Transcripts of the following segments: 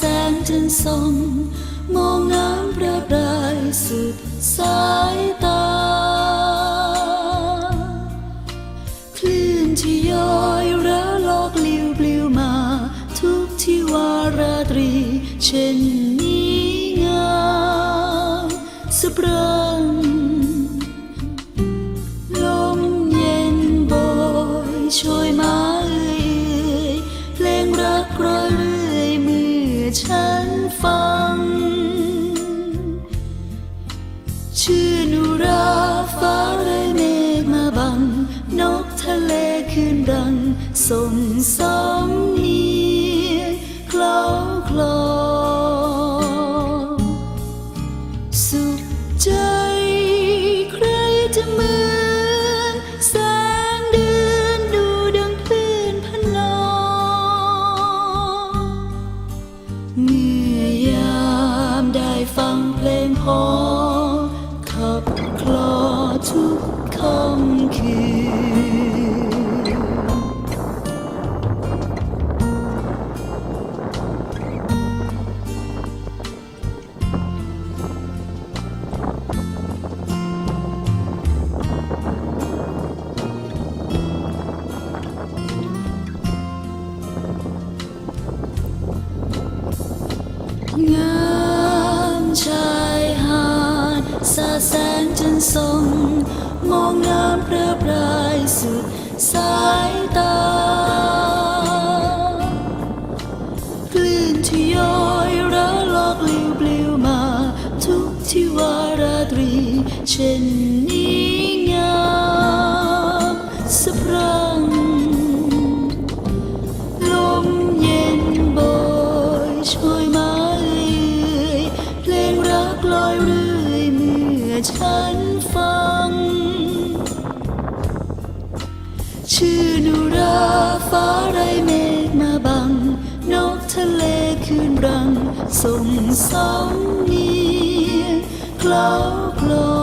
จันทร์ส่องมองน้ำประปรายสุดสายตา คลื่นที่ย้อยระลอกลิวปลิวมา ทุกที่วาราตรีเช่น ส่งสองเนียคล้องคลอ สุขใจใครจะเหมือนแสงเดือนดูดังคลื่นพนอเมื่อยามได้ฟังเพลงพอขับคลอทุกคำ ทรง มองน้ำเพลอปรายสุดสายตาคลื่นที่ย้อยระลอกลิวปลิวมา ทุกที่วาราตรี เช่นนี้งามสะพรังลมเย็นโบยโชยมาเอ่ยเพลงรักลอยเรื่อยเมื่อฉัน ชื่อนุราฟ้าไรเมฆมาบัง นกทะเลคืนรังส่งสองเนียงคล้าคลอ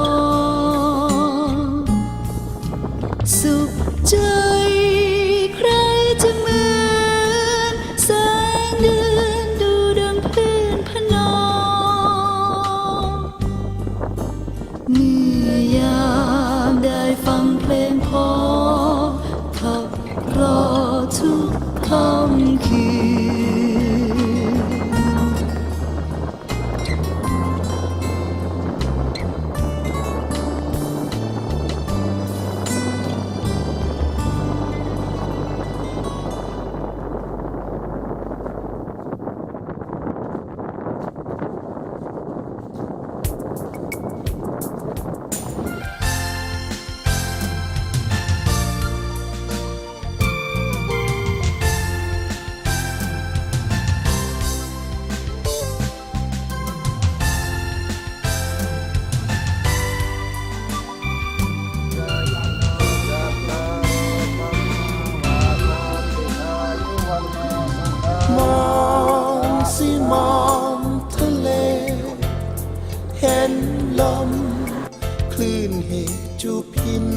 จูพิน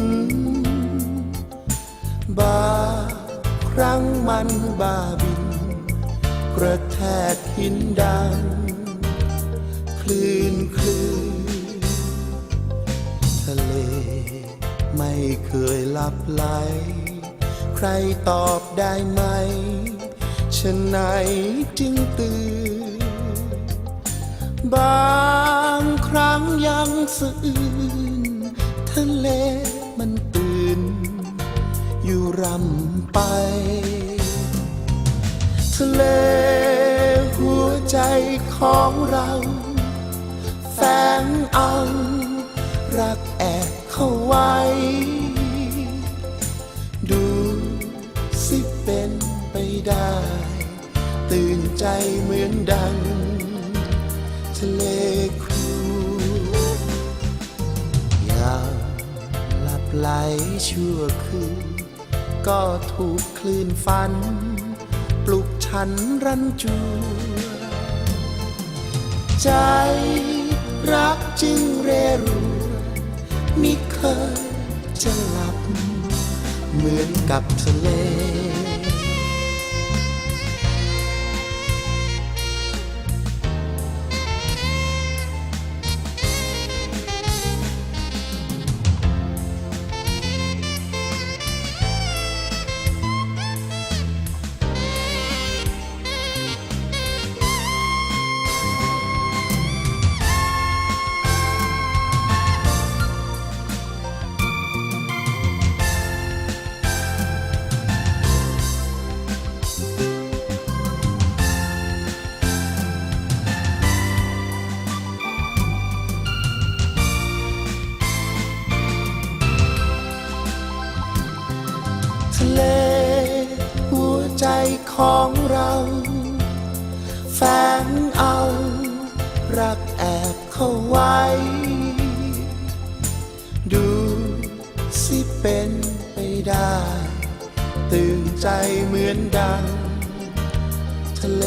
บาครั้งมันบาบิน กระแทกหินดัง คลื่นคลื่นทะเลไม่เคยหลับไหล ใครตอบได้ไหมฉะไหนจึงตื่น บางครั้งยังสะอื้น ทะเลมันตื่น อยู่รำไป ทะเลหัวใจของเราแฝงเอารักแอบเข้าไว้ ดูสิเป็นไปได้ ตื่นใจเหมือนดัง ทะเล ไหลชั่วคืน ก็ถูกคลื่นฟัน ปลุกฉันรันจวนใจรักจึงเรรูมิเคยจะหลับ เหมือนกับทะเล ของเราแฝงเอา รักแอบเข้าไว้ ดูสิเป็นไปได้ ตื่นใจเหมือนดัง ทะเล